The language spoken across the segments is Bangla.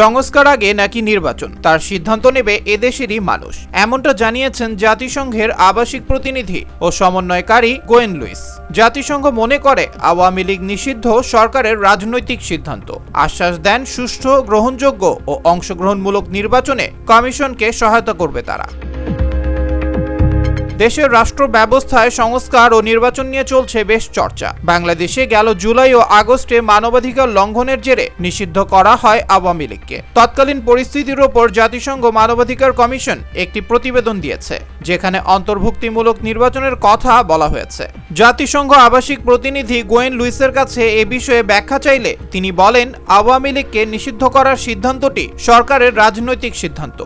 সংস্কার আগে নাকি নির্বাচন? তার সিদ্ধান্ত নেবে এদেশেরই মানুষ। এমনটা জানিয়েছেন জাতিসংঘের আবাসিক প্রতিনিধি ও সমন্বয়কারী গোয়েন লুইস। জাতিসংঘ মনে করে আওয়ামী লীগ নিষিদ্ধ সরকারের রাজনৈতিক সিদ্ধান্ত। আশ্বাস দেন সুষ্ঠু, গ্রহণযোগ্য ও অংশগ্রহণমূলক নির্বাচনে কমিশনকে সহায়তা করবে তারা। দেশের রাষ্ট্র ব্যবস্থায় সংস্কার ও নির্বাচন নিয়ে চলছে বেশ চর্চা। বাংলাদেশে গেল জুলাই ও আগস্টে মানবাধিকার লঙ্ঘনের জেরে নিষিদ্ধ করা হয় আওয়ামী লীগকে। তৎকালীন পরিস্থিতির ওপর জাতিসংঘ মানবাধিকার কমিশন একটি প্রতিবেদন দিয়েছে, যেখানে অন্তর্ভুক্তিমূলক নির্বাচনের কথা বলা হয়েছে। জাতিসংঘ আবাসিক প্রতিনিধি গোয়েন লুইসের কাছে এ বিষয়ে ব্যাখ্যা চাইলে তিনি বলেন, আওয়ামী লীগকে নিষিদ্ধ করার সিদ্ধান্তটি সরকারের রাজনৈতিক সিদ্ধান্ত।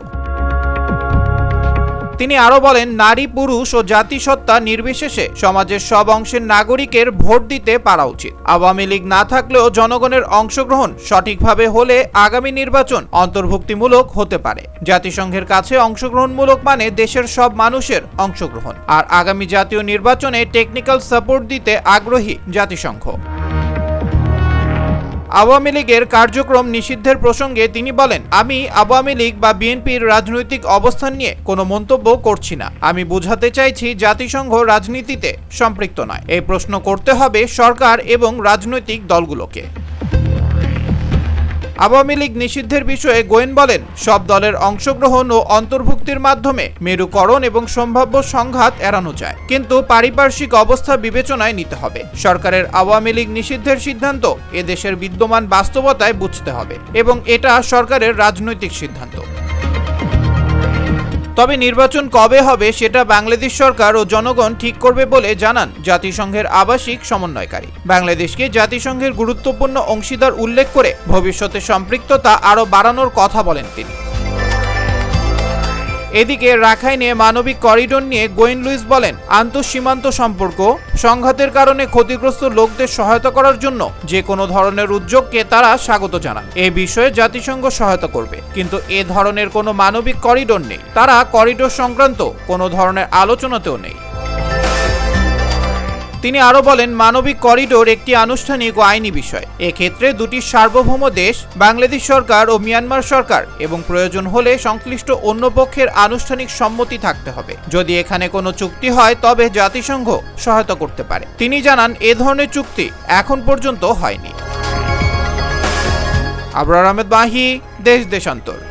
তিনি আরও বলেন, নারী, পুরুষ ও জাতিসত্তা নির্বিশেষে সমাজের সব অংশের নাগরিকের ভোট দিতে পারা উচিত। আওয়ামী লীগ না থাকলেও জনগণের অংশগ্রহণ সঠিকভাবে হলে আগামী নির্বাচন অন্তর্ভুক্তিমূলক হতে পারে। জাতিসংঘের কাছে অংশগ্রহণমূলক মানে দেশের সব মানুষের অংশগ্রহণ। আর আগামী জাতীয় নির্বাচনে টেকনিক্যাল সাপোর্ট দিতে আগ্রহী জাতিসংঘ। আওয়ামী লীগের কার্যক্রম নিষিদ্ধের প্রসঙ্গে তিনি বলেন, আমি আওয়ামী লীগ বা বিএনপির রাজনৈতিক অবস্থান নিয়ে কোনো মন্তব্য করছি না। আমি বোঝাতে চাইছি জাতিসংঘ রাজনীতিতে সম্পৃক্ত নয়। এই প্রশ্ন করতে হবে সরকার এবং রাজনৈতিক দলগুলোকে। আওয়ামী লীগ নিষিদ্ধের বিষয়ে গোয়েন বলেন, সব দলের অংশগ্রহণ ও অন্তর্ভুক্তির মাধ্যমে মেরুকরণ এবং সম্ভাব্য সংঘাত এড়ানো যায়। কিন্তু পারিপার্শ্বিক অবস্থা বিবেচনায় নিতে হবে। সরকারের আওয়ামী লীগ নিষিদ্ধের সিদ্ধান্ত এদেশের বিদ্যমান বাস্তবতায় বুঝতে হবে এবং এটা সরকারের রাজনৈতিক সিদ্ধান্ত। তবে নির্বাচন কবে হবে সেটা বাংলাদেশ সরকার ও জনগণ ঠিক করবে বলে জানান জাতিসংঘের আবাসিক সমন্বয়কারী। বাংলাদেশকে জাতিসংঘের গুরুত্বপূর্ণ অংশীদার উল্লেখ করে ভবিষ্যতে সম্পৃক্ততা আরও বাড়ানোর কথা বলেন তিনি। এদিকে রাখাইনে মানবিক করিডোর নিয়ে গোয়েন লুইস বলেন, আন্তঃসীমান্ত সম্পর্ক সংঘাতের কারণে ক্ষতিগ্রস্ত লোকদের সহায়তা করার জন্য যে কোনো ধরনের উদ্যোগকে তারা স্বাগত জানান। এ বিষয়ে জাতিসংঘ সহায়তা করবে। কিন্তু এ ধরনের কোনো মানবিক করিডোর নেই। তারা করিডোর সংক্রান্ত কোনো ধরনের আলোচনাতেও নেই। তিনি আরও বলেন, মানবিক করিডোর একটি আনুষ্ঠানিক ও আইনি বিষয়। এক্ষেত্রে দুটি সার্বভৌম দেশ, বাংলাদেশ সরকার ও মিয়ানমার সরকার, এবং প্রয়োজন হলে সংশ্লিষ্ট অন্য পক্ষের আনুষ্ঠানিক সম্মতি থাকতে হবে। যদি এখানে কোনো চুক্তি হয়, তবে জাতিসংঘ সহায়তা করতে পারে। তিনি জানান, এ ধরনের চুক্তি এখন পর্যন্ত হয়নি। আবরার আহমেদ বাহি, দেশ দেশান্তর।